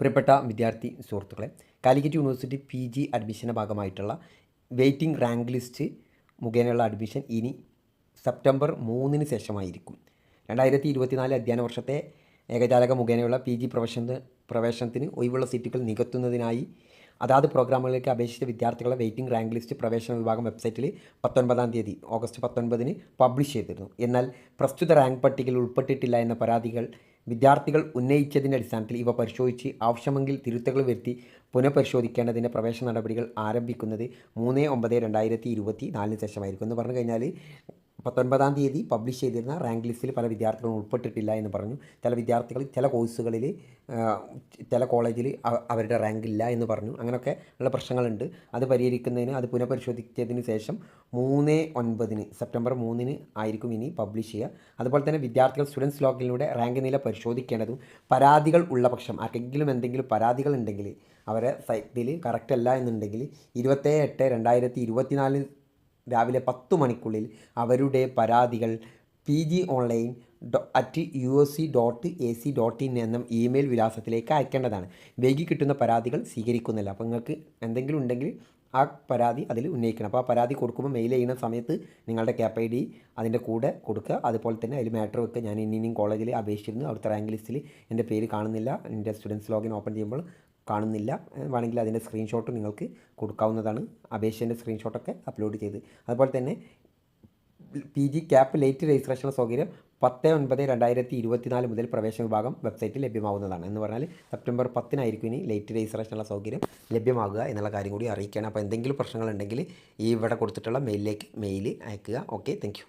പ്രിയപ്പെട്ട വിദ്യാർത്ഥി സുഹൃത്തുക്കളെ കാലിക്കറ്റ് യൂണിവേഴ്സിറ്റി പി ജി അഡ്മിഷന്റെ ഭാഗമായിട്ടുള്ള വെയിറ്റിംഗ് റാങ്ക് ലിസ്റ്റ് മുഖേനയുള്ള അഡ്മിഷൻ ഇനി സെപ്റ്റംബർ മൂന്നിന് ശേഷമായിരിക്കും. രണ്ടായിരത്തി ഇരുപത്തിനാല് അധ്യയന വർഷത്തെ ഏകജാലക മുഖേനയുള്ള പി ജി പ്രവേശന പ്രവേശനത്തിന് ഒഴിവുള്ള സീറ്റുകൾ നികത്തുന്നതിനായി അതാത് പ്രോഗ്രാമുകളിലേക്ക് അപേക്ഷിച്ച വിദ്യാർത്ഥികളുടെ വെയിറ്റിംഗ് റാങ്ക് ലിസ്റ്റ് പ്രവേശന വിഭാഗം വെബ്സൈറ്റിൽ പത്തൊൻപതാം തീയതി ഓഗസ്റ്റ് പത്തൊൻപതിന് പബ്ലിഷ് ചെയ്തിരുന്നു. എന്നാൽ പ്രസ്തുത റാങ്ക് പട്ടികയിൽ ഉൾപ്പെട്ടിട്ടില്ല എന്ന പരാതികൾ വിദ്യാർത്ഥികൾ ഉന്നയിച്ചതിന്റെ അടിസ്ഥാനത്തിൽ ഇവ പരിശോധിച്ച് ആവശ്യമെങ്കിൽ തിരുത്തലുകൾ വരുത്തി പുനഃപരിശോധിക്കേണ്ടതിന്റെ പ്രവേശന നടപടികൾ ആരംഭിക്കുന്നത് മൂന്ന് ഒമ്പത് രണ്ടായിരത്തി ഇരുപത്തി നാലിന് ശേഷമായിരിക്കും എന്ന് പറഞ്ഞു കഴിഞ്ഞാൽ പത്തൊൻപതാം തീയതി പബ്ലിഷ് ചെയ്തിരുന്ന റാങ്ക് ലിസ്റ്റിൽ പല വിദ്യാർത്ഥികളും ഉൾപ്പെട്ടിട്ടില്ല എന്ന് പറഞ്ഞു. ചില വിദ്യാർത്ഥികൾ ചില കോഴ്സുകളിൽ ചില കോളേജിൽ അവരുടെ റാങ്ക് ഇല്ല എന്ന് പറഞ്ഞു. അങ്ങനെയൊക്കെ ഉള്ള പ്രശ്നങ്ങളുണ്ട്. അത് പരിഹരിക്കുന്നതിന് അത് പുനഃപരിശോധിച്ചതിന് ശേഷം മൂന്ന് ഒൻപതിന് സെപ്റ്റംബർ മൂന്നിന് ആയിരിക്കും ഇനി പബ്ലിഷ് ചെയ്യുക. അതുപോലെ തന്നെ വിദ്യാർത്ഥികൾ സ്റ്റുഡൻസ് ലോഗിലൂടെ റാങ്ക് നില പരിശോധിക്കേണ്ടതും പരാതികൾ ഉള്ള പക്ഷം ആർക്കെങ്കിലും എന്തെങ്കിലും പരാതികൾ ഉണ്ടെങ്കിൽ അവരെ സൈറ്റിൽ കറക്റ്റ് അല്ല എന്നുണ്ടെങ്കിൽ ഇരുപത്തേഴ് എട്ട് രണ്ടായിരത്തി ഇരുപത്തിനാലിന് രാവിലെ പത്ത് മണിക്കുള്ളിൽ അവരുടെ പരാതികൾ P G online at U S C dot A C dot in എന്ന ഇമെയിൽ വിലാസത്തിലേക്ക് അയക്കേണ്ടതാണ്. വൈകി കിട്ടുന്ന പരാതികൾ സ്വീകരിക്കുന്നില്ല. അപ്പോൾ നിങ്ങൾക്ക് എന്തെങ്കിലും ഉണ്ടെങ്കിൽ ആ പരാതി അതിൽ ഉന്നയിക്കണം. അപ്പോൾ ആ പരാതി കൊടുക്കുമ്പോൾ മെയിൽ ചെയ്യുന്ന സമയത്ത് നിങ്ങളുടെ ക്യാപ് ഐ ഡി അതിന്റെ കൂടെ കൊടുക്കുക. അതുപോലെ തന്നെ അതിൽ മാറ്റർ വെക്കുക. ഞാൻ ഇനിയും കോളേജിൽ അപേക്ഷിച്ചിരുന്നു. അവിടുത്തെ റാങ്ക് ലിസ്റ്റിൽ എന്റെ പേര് കാണുന്നില്ല. എന്റെ സ്റ്റുഡൻസ് ലോഗിൻ ഓപ്പൺ ചെയ്യുമ്പോൾ കാണുന്നില്ല. വേണമെങ്കിൽ അതിന്റെ സ്ക്രീൻഷോട്ട് നിങ്ങൾക്ക് കൊടുക്കാവുന്നതാണ്. അപേക്ഷേന്റെ സ്ക്രീൻഷോട്ടൊക്കെ അപ്ലോഡ് ചെയ്ത്. അതുപോലെ തന്നെ P G CAP late registration സൗകര്യം പത്ത് ഒൻപത് രണ്ടായിരത്തി ഇരുപത്തിനാല് മുതൽ പ്രവേശന വിഭാഗം വെബ്സൈറ്റിൽ ലഭ്യമാവുന്നതാണ്. എന്ന് പറഞ്ഞാൽ സെപ്റ്റംബർ പത്തിനായിരിക്കും ഇനി ലേറ്റ് രജിസ്ട്രേഷനുള്ള സൗകര്യം ലഭ്യമാകുക എന്നുള്ള കാര്യം കൂടി അറിയിക്കുകയാണ്. അപ്പോൾ എന്തെങ്കിലും പ്രശ്നങ്ങളുണ്ടെങ്കിൽ ഈ ഇവിടെ കൊടുത്തിട്ടുള്ള മെയിലിലേക്ക് മെയിൽ അയക്കുക. Okay thank